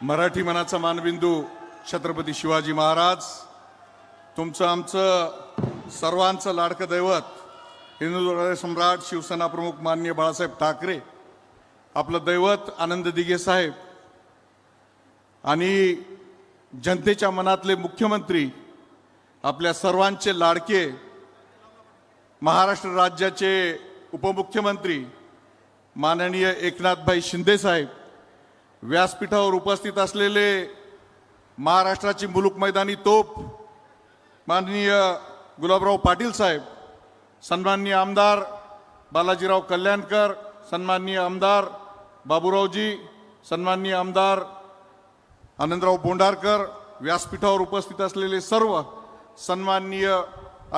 मराठी मनाचा मानबिंदू छत्रपती शिवाजी महाराज तुमचं आमचं सर्वांचं लाडकं दैवत हिंदू सम्राट शिवसेना प्रमुख माननीय बाळासाहेब ठाकरे आपलं दैवत आनंद दिघे साहेब आणि जनतेच्या मनातले मुख्यमंत्री आपल्या सर्वांचे लाडके महाराष्ट्र राज्याचे उपमुख्यमंत्री माननीय एकनाथभाई शिंदे साहेब. व्यासपीठावर उपस्थित असलेले महाराष्ट्राची मुलूक मैदानी तोप माननीय गुलाबराव पाटील साहेब सन्माननीय आमदार बालाजीराव कल्याणकर सन्माननीय आमदार बाबूरावजी सन्माननीय आमदार आनंदराव बोंडारकर व्यासपीठावर उपस्थित असलेले सर्व सन्माननीय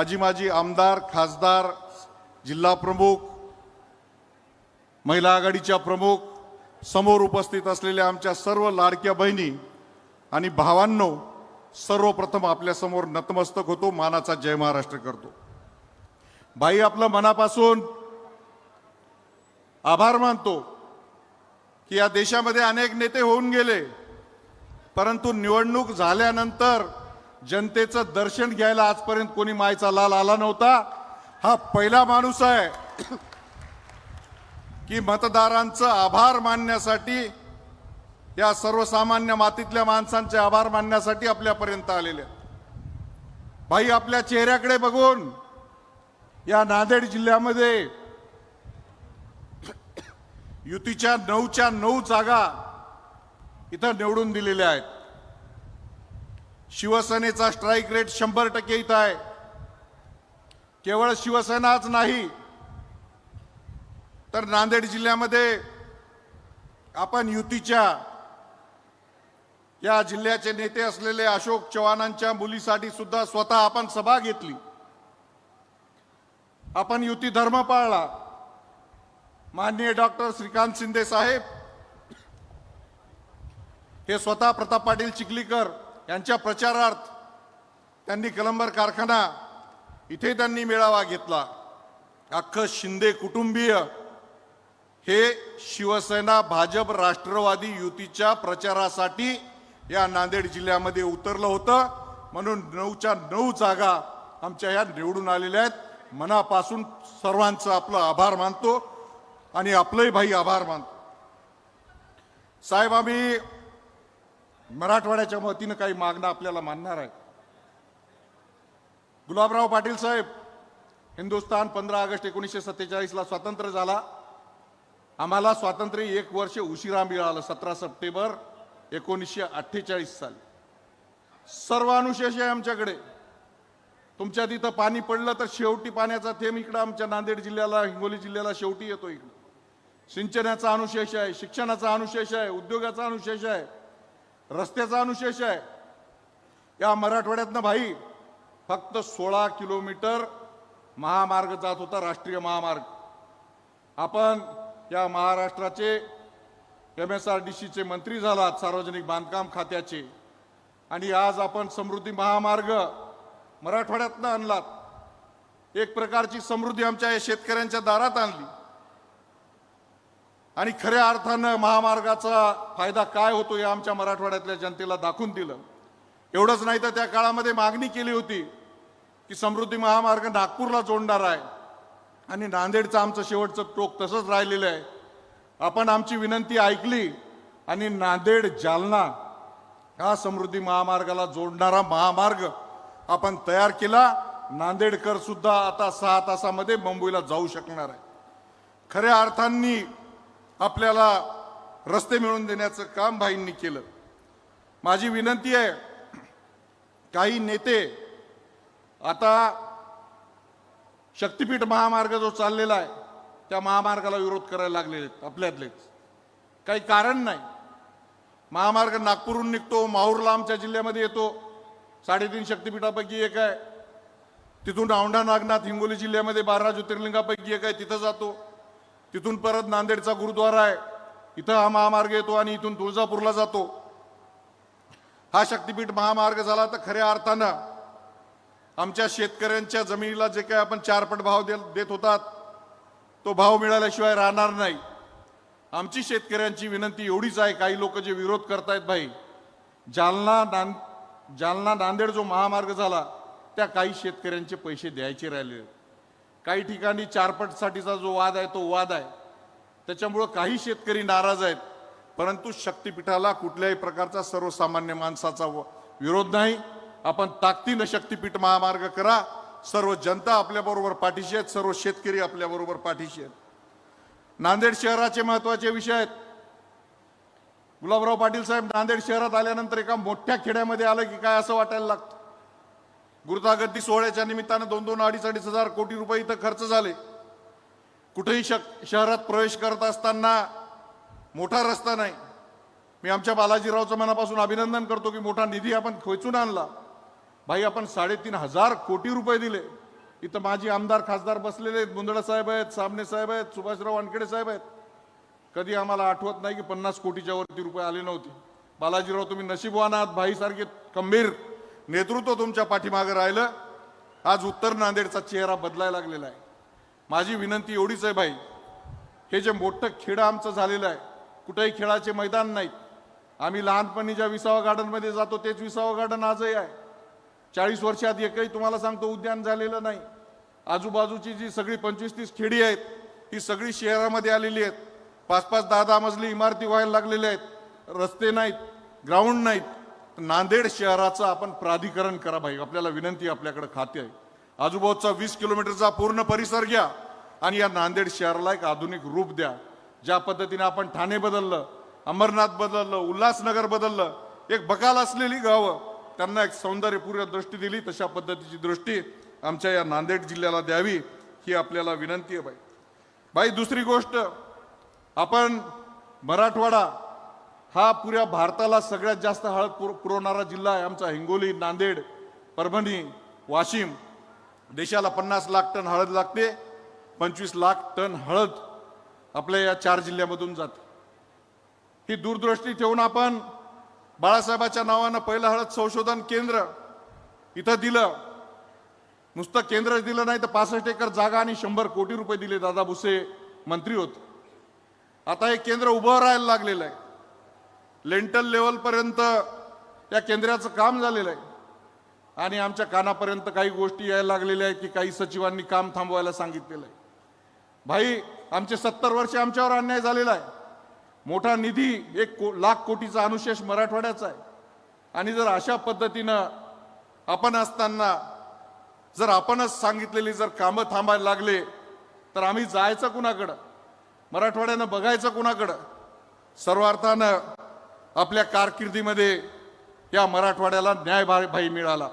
आजीमाजी आमदार खासदार जिल्हा प्रमुख महिला आघाडीच्या प्रमुख समोर उपस्थित असलेल्या आमच्या सर्व लाडक्या बहिणी आणि भावांनो सर्वप्रथम आपल्यासमोर नतमस्तक होतो मानाचा जय महाराष्ट्र करतो. बाई आपलं मनापासून आभार मानतो की या देशामध्ये अनेक नेते होऊन गेले परंतु निवडणूक झाल्यानंतर जनतेचं दर्शन घ्यायला आजपर्यंत कोणी मायचा लाल आला नव्हता. हा पहिला माणूस आहे. की मतदारांचं आभार मानण्यासाठी या सर्वसामान्य मातीतल्या माणसांचे आभार मानण्यासाठी आपल्यापर्यंत आलेले आहेत. भाई आपल्या चेहऱ्याकडे बघून या नांदेड जिल्ह्यामध्ये युतीच्या नऊच्या नऊ जागा इथं निवडून दिलेल्या आहेत शिवसेनेचा स्ट्राईक रेट शंभर टक्के इथं आहे केवळ शिवसेनाच नाही तर नांदेड जिल्ह्यामध्ये आपण युतीच्या या जिल्ह्याचे नेते असलेले अशोक चव्हाणांच्या मुलीसाठी सुद्धा स्वतः आपण सभा घेतली. आपण युती धर्म पाळला. माननीय डॉक्टर श्रीकांत शिंदे साहेब हे स्वतः प्रताप पाटील चिखलीकर यांच्या प्रचारार्थ त्यांनी कलंबर कारखाना इथे त्यांनी मेळावा घेतला. अख्खं शिंदे कुटुंबीय हे शिवसेना भाजप राष्ट्रवादी युतीच्या प्रचारासाठी या नांदेड जिल्ह्यामध्ये उतरलं होतं. म्हणून नऊच्या नऊ जागा आमच्या या निवडून आलेल्या आहेत. मनापासून सर्वांचं आपलं आभार मानतो आणि आपलंही भाई आभार मानतो. साहेब आम्ही मराठवाड्याच्या वतीनं काही मागणं आपल्याला मानणार आहे. गुलाबराव पाटील साहेब हिंदुस्थान पंधरा ऑगस्ट एकोणीसशे सत्तेचाळीसला स्वातंत्र्य झाला. आम्हाला स्वातंत्र्य एक वर्ष उशिरा मिळालं सतरा सप्टेंबर एकोणीसशे अठ्ठेचाळीस साली. सर्व अनुशेष आहे आमच्याकडे. तुमच्या तिथं पाणी पडलं तर शेवटी पाण्याचा थेंब इकडं आमच्या नांदेड जिल्ह्याला हिंगोली जिल्ह्याला शेवटी येतो इकडं. सिंचनाचा अनुशेष आहे शिक्षणाचा अनुशेष आहे उद्योगाचा अनुशेष आहे रस्त्याचा अनुशेष आहे. या मराठवाड्यातनं भाई फक्त सोळा किलोमीटर महामार्ग जात होता राष्ट्रीय महामार्ग. आपण या महाराष्ट्राचे एम एस आर डी सीचे मंत्री झालात सार्वजनिक बांधकाम खात्याचे. आणि आज आपण समृद्धी महामार्ग मराठवाड्यातनं आणलात. एक प्रकारची समृद्धी आमच्या या शेतकऱ्यांच्या दारात आणली. आणि खऱ्या अर्थानं महामार्गाचा फायदा काय होतो हे आमच्या मराठवाड्यातल्या जनतेला दाखवून दिलं. एवढंच नाही तर त्या काळामध्ये मागणी केली होती की समृद्धी महामार्ग नागपूरला जोडणार आहे. आणि नांदेडचं आमचं शेवटचं टोक तसंच राहिलेलं आहे. आपण आमची विनंती ऐकली आणि नांदेड जालना हा समृद्धी महामार्गाला जोडणारा महामार्ग आपण तयार केला. नांदेडकर सुद्धा आता सहा तासामध्ये मुंबईला जाऊ शकणार आहे. खऱ्या अर्थांनी आपल्याला रस्ते मिळवून देण्याचं काम भाईंनी केलं. माझी विनंती आहे काही नेते आता शक्तीपीठ महामार्ग जो चाललेला आहे त्या महामार्गाला विरोध करायला लागलेले आहेत आपल्यातलेच. काही कारण नाही. महामार्ग नागपूरहून निघतो माहूरला आमच्या जिल्ह्यामध्ये येतो. साडेतीन शक्तीपीठापैकी एक आहे. तिथून औंढा नागनाथ हिंगोली जिल्ह्यामध्ये बारा ज्योतिर्लिंगापैकी एक आहे तिथं जातो. तिथून परत नांदेडचा गुरुद्वारा आहे. इथं हा महामार्ग येतो आणि इथून तुळजापूरला जातो. हा शक्तीपीठ महामार्ग झाला तर खऱ्या अर्थानं आमच्या शेतकऱ्यांच्या जमिनीला जे काही आपण चारपट भाव दे- देत होतात तो भाव मिळाल्याशिवाय राहणार नाही. आमची शेतकऱ्यांची विनंती एवढीच आहे काही लोक जे विरोध करतायत भाई जालना नां जालना नांदेड जो महामार्ग झाला त्या काही शेतकऱ्यांचे पैसे द्यायचे राहिले. काही ठिकाणी चारपटसाठीचा जो वाद आहे तो वाद आहे. त्याच्यामुळं काही शेतकरी नाराज आहेत. परंतु शक्तिपीठाला कुठल्याही प्रकारचा सर्वसामान्य माणसाचा व- विरोध नाही. आपण ताकदीनं शक्तिपीठ महामार्ग करा. सर्व जनता आपल्याबरोबर पाठीशी आहेत सर्व शेतकरी आपल्याबरोबर पाठीशी आहेत. नांदेड शहराचे महत्त्वाचे विषय आहेत. गुलाबराव पाटील साहेब नांदेड शहरात आल्यानंतर एका मोठ्या खेड्यामध्ये आलं की काय असं वाटायला लागतं? गुरुतागती सोहळ्याच्या निमित्तानं दोन दोन अडीच अडीच हजार कोटी रुपये इथं खर्च झाले. कुठेही शक शहरात प्रवेश करत असताना मोठा रस्ता नाही. मी आमच्या बालाजीरावचं मनापासून अभिनंदन करतो की मोठा निधी आपण खेचून आणला. भाई आपण साडेतीन हजार कोटी रुपये दिले. इथं माझी आमदार खासदार बसलेले आहेत. मुंदडा साहेब आहेत सामने साहेब आहेत सुभाषराव वानखेडे साहेब आहेत. कधी आम्हाला आठवत नाही की पन्नास कोटीच्या वरती रुपये आले नव्हते. बालाजीराव तुम्ही नशीबवान आहात. भाईसारखे खंबीर नेतृत्व तुमच्या पाठीमागे राहिलं. आज उत्तर नांदेडचा चेहरा बदलायला लागलेला आहे. माझी विनंती एवढीच आहे भाई. हे जे मोठं खेडं आमचं झालेलं आहे कुठेही खेळाचे मैदान नाहीत. आम्ही लहानपणी ज्या विसावा गार्डनमध्ये जातो तेच विसावा गार्डन आजही आहे. चाळीस वर्षात एकही तुम्हाला सांगतो उद्यान झालेलं नाही. आजूबाजूची जी सगळी पंचवीस तीस खेडी आहेत ही सगळी शहरामध्ये आलेली आहेत. पाच पाच दहा दहा मजली इमारती व्हायला लागलेल्या आहेत. रस्ते नाहीत ग्राउंड नाहीत. नांदेड शहराचं आपण प्राधिकरण करा भाई. आपल्याला विनंती आपल्याकडे खाते आहे. आजूबाजूचा वीस किलोमीटरचा पूर्ण परिसर घ्या आणि या नांदेड शहराला एक आधुनिक रूप द्या. ज्या पद्धतीने आपण ठाणे बदललं अमरनाथ बदललं उल्हासनगर बदललं एक बकाल असलेली गावं त्यांना एक सौंदर्यपूर्ण दृष्टी दिली तशा पद्धतीची दृष्टी आमच्या या नांदेड जिल्ह्याला द्यावी ही आपल्याला विनंती आहे बाई. बाई दुसरी गोष्ट आपण मराठवाडा हा पुऱ्या भारताला सगळ्यात जास्त हळद पुर पुरवणारा जिल्हा आहे आमचा. हिंगोली नांदेड परभणी वाशिम. देशाला पन्नास लाख टन हळद लागते पंचवीस लाख टन हळद आपल्या या चार जिल्ह्यामधून जाते. ही दूरदृष्टी ठेवून आपण बाळासाहेबाच्या नावानं पहिलं हळद संशोधन केंद्र इथं दिलं. नुसतं केंद्रच दिलं नाही तर पासष्ट एकर जागा आणि शंभर कोटी रुपये दिले दादा भुसे मंत्री होते. आता हे केंद्र उभं राहायला लागलेलं आहे. लेंटल लेवलपर्यंत या केंद्राचं काम झालेलं आहे. आणि आमच्या कानापर्यंत काही गोष्टी यायला लागलेल्या आहेत की काही सचिवांनी काम थांबवायला सांगितलेलं आहे. भाई आमचे सत्तर वर्ष आमच्यावर अन्याय झालेला आहे. मोठा निधी एक को लाख कोटीचा अनुशेष मराठवाड्याचा आहे. आणि जर अशा पद्धतीनं आपण असताना जर आपणच सांगितलेली जर कामं थांबायला लागले तर आम्ही जायचं कुणाकडं? मराठवाड्यानं बघायचं कुणाकडं? सर्वार्थानं आपल्या कारकिर्दीमध्ये या मराठवाड्याला न्याय भाई मिळाला.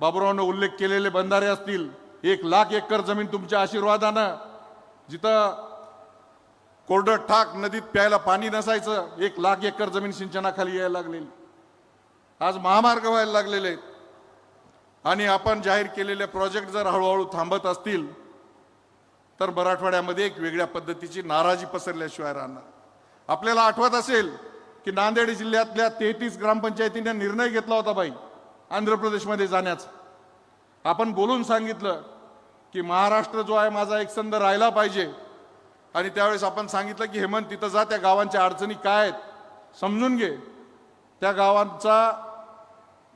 बाबुरावनं उल्लेख केलेले बंधारे असतील एक लाख एकर जमीन तुमच्या आशीर्वादानं जिथं कोरडं ठाक नदीत प्यायला पाणी नसायचं. एक लाख एकर जमीन सिंचनाखाली यायला लागलेली. आज महामार्ग व्हायला लागलेले आहेत. आणि आपण जाहीर केलेले प्रोजेक्ट जर हळूहळू थांबत असतील तर मराठवाड्यामध्ये एक वेगळ्या पद्धतीची नाराजी पसरल्याशिवाय राहणार. आपल्याला आठवत असेल की नांदेड जिल्ह्यातल्या तेहतीस ग्रामपंचायतीने निर्णय घेतला होता बाई आंध्र प्रदेशमध्ये जाण्याचा. आपण बोलून सांगितलं की महाराष्ट्र जो आहे माझा एकसंध राहिला पाहिजे. आणि त्यावेळेस आपण सांगितलं की हेमंत तिथं जा त्या गावांच्या अडचणी काय आहेत? समजून घे. त्या गावांचा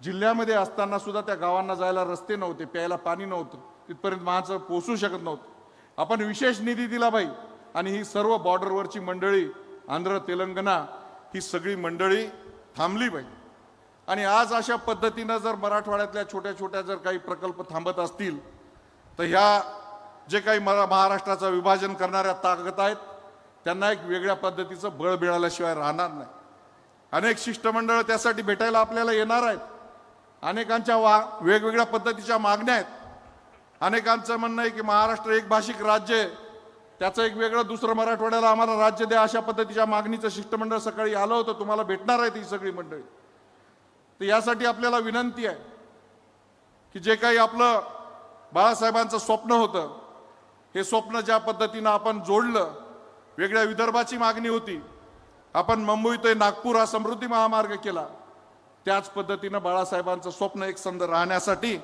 जिल्ह्यामध्ये असताना सुद्धा त्या गावांना जायला रस्ते नव्हते प्यायला पाणी नव्हतं तिथपर्यंत माणसं पोचू शकत नव्हतं. आपण विशेष निधी दिला बाई. आणि ही सर्व बॉर्डरवरची मंडळी आंध्र तेलंगणा ही सगळी मंडळी थांबली बाई. आणि आज अशा पद्धतीनं जर मराठवाड्यातल्या छोट्या छोट्या जर काही प्रकल्प थांबत असतील तर ह्या जे काही मरा महाराष्ट्राचं विभाजन करणाऱ्या ताकद आहेत त्यांना एक वेगळ्या पद्धतीचं बळ मिळाल्याशिवाय राहणार नाही. अनेक शिष्टमंडळ त्यासाठी भेटायला आपल्याला येणार आहेत. अनेकांच्या वा वेगवेगळ्या पद्धतीच्या मागण्या आहेत. अनेकांचं म्हणणं आहे की महाराष्ट्र एक भाषिक राज्य आहे. त्याचं एक वेगळं दुसरं मराठवाड्याला आम्हाला राज्य द्या अशा पद्धतीच्या मागणीचं शिष्टमंडळ सकाळी आलं होतं तुम्हाला भेटणार आहेत ही सगळी मंडळी. तर यासाठी आपल्याला विनंती आहे की जे काही आपलं बाळासाहेबांचं स्वप्न होतं हे स्वप्न ज्या पद्धतीनं आपण जोडलं वेगळ्या विदर्भाची मागणी होती. आपण मुंबई ते नागपूर हा समृद्धी महामार्ग केला. त्याच पद्धतीनं बाळासाहेबांचं स्वप्न एक संद राहण्यासाठी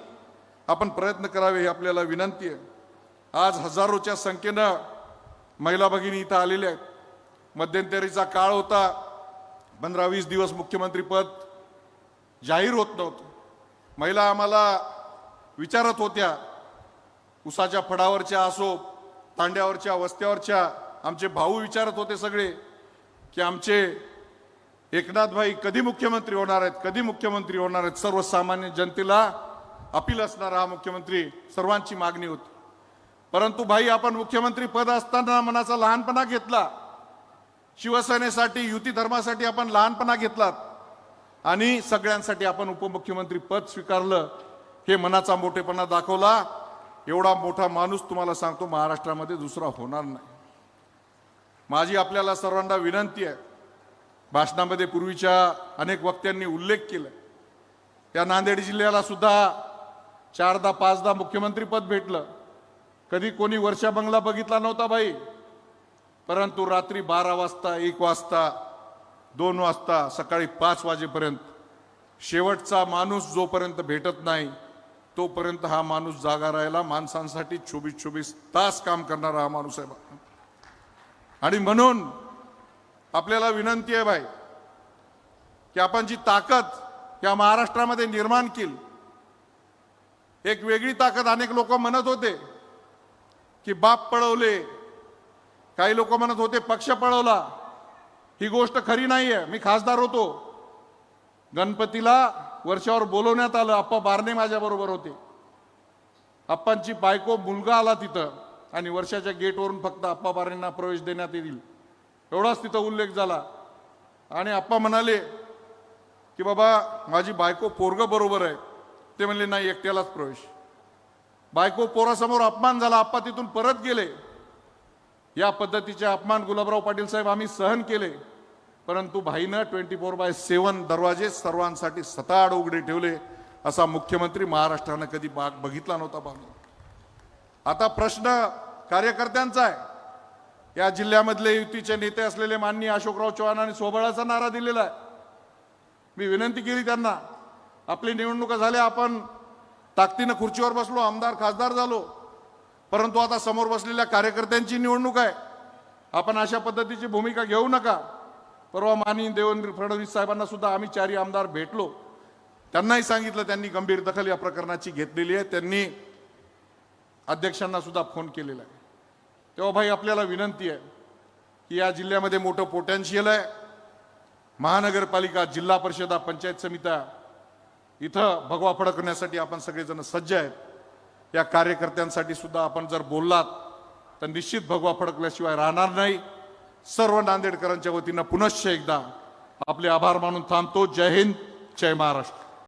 आपण प्रयत्न करावे ही आपल्याला विनंती आहे. आज हजारोच्या संख्येनं महिला भगिनी इथं आलेल्या आहेत. मध्यंतरीचा काळ होता पंधरा वीस दिवस मुख्यमंत्रीपद जाहीर होत नव्हतं. महिला आम्हाला विचारत होत्या उसाच्या फडावरच्या असो तांड्यावरच्या वस्त्यावरच्या आमचे भाऊ विचारत होते सगळे की आमचे एकनाथभाई कधी मुख्यमंत्री होणार आहेत कधी मुख्यमंत्री होणार आहेत? सर्वसामान्य जनतेला अपील असणारा हा मुख्यमंत्री सर्वांची मागणी होती. परंतु भाई आपण मुख्यमंत्री पद असताना मनाचा लहानपणा घेतला. शिवसेनेसाठी युती धर्मासाठी आपण लहानपणा घेतलात. आणि सगळ्यांसाठी आपण उपमुख्यमंत्री पद स्वीकारलं हे मनाचा मोठेपणा दाखवला. एवढा मोठा माणूस तुम्हाला सांगतो महाराष्ट्रामध्ये दुसरा होणार नाही. माझी आपल्याला सर्वांना विनंती आहे भाषणामध्ये पूर्वीच्या अनेक वक्त्यांनी उल्लेख केला या नांदेड जिल्ह्याला सुद्धा चारदा पाचदा मुख्यमंत्रीपद भेटलं. कधी कोणी वर्षा बंगला बघितला नव्हता बाई. परंतु रात्री बारा वाजता एक वाजता दोन वाजता सकाळी पाच वाजेपर्यंत शेवटचा माणूस जोपर्यंत भेटत नाही तोपर्यंत हा माणूस जागा राहायला माणसांसाठी चोवीस चोवीस तास काम करणारा हा माणूस आहे आणि म्हणून आपल्याला विनंती आहे भाई की आपण जी ताकद या महाराष्ट्रामध्ये निर्माण केली एक वेगळी ताकद अनेक लोक म्हणत होते की बाप पळवले काही लोक म्हणत होते पक्ष पळवला ही गोष्ट खरी नाही आहे मी खासदार होतो. गणपतीला वर्षावर बोलवण्यात आलं. आप्पा बारणे माझ्या बरोबर होते. आप्पांची बायको मुलगा आला तिथं आणि वर्षाच्या गेटवरून फक्त आप्पा बारणेंना प्रवेश देण्यात येईल. एवढाच तिथं उल्लेख झाला. आणि आप्पा म्हणाले की बाबा माझी बायको पोरग बरोबर आहे. ते म्हणले नाही एकट्यालाच प्रवेश. बायको पोरासमोर अपमान झाला. आप्पा तिथून परत गेले. या पद्धतीचे अपमान गुलाबराव पाटील साहेब आम्ही सहन केले. परंतु भाईनं ट्वेंटी फोर बाय सेवन दरवाजे सर्वांसाठी सताड उघडे ठेवले असा मुख्यमंत्री महाराष्ट्रानं कधी बाग बघितला नव्हता बाबा आता प्रश्न कार्यकर्त्यांचा आहे. या जिल्ह्यामधले युतीचे नेते असलेले माननीय अशोकराव चव्हाणांनी सोबळाचा नारा दिलेला आहे. मी विनंती केली त्यांना आपली निवडणुका झाल्या आपण ताकदीनं खुर्चीवर बसलो आमदार खासदार झालो. परंतु आता समोर बसलेल्या कार्यकर्त्यांची निवडणूक आहे. आपण अशा पद्धतीची भूमिका घेऊ नका. परवा माननीय देवेंद्र फडणवीस साहेबांना सुद्धा आम्ही चारही आमदार भेटलो. त्यांनाही सांगितलं त्यांनी गंभीर दखल या प्रकरणाची घेतलेली आहे. त्यांनी अध्यक्षांना सुद्धा फोन केलेला आहे. तेव्हा भाई आपल्याला विनंती आहे की या जिल्ह्यामध्ये मोठं पोटॅन्शियल आहे. महानगरपालिका जिल्हा परिषदा पंचायत समित्या इथं भगवा फडकण्यासाठी आपण सगळेजण सज्ज आहेत. या कार्यकर्त्यांसाठी सुद्धा आपण जर बोललात तर निश्चित भगवा फडकल्याशिवाय राहणार नाही. सर्व नांदेडकरांच्या वतीनं पुनश्च एकदा आपले आभार मानून थांबतो. जय हिंद जय महाराष्ट्र.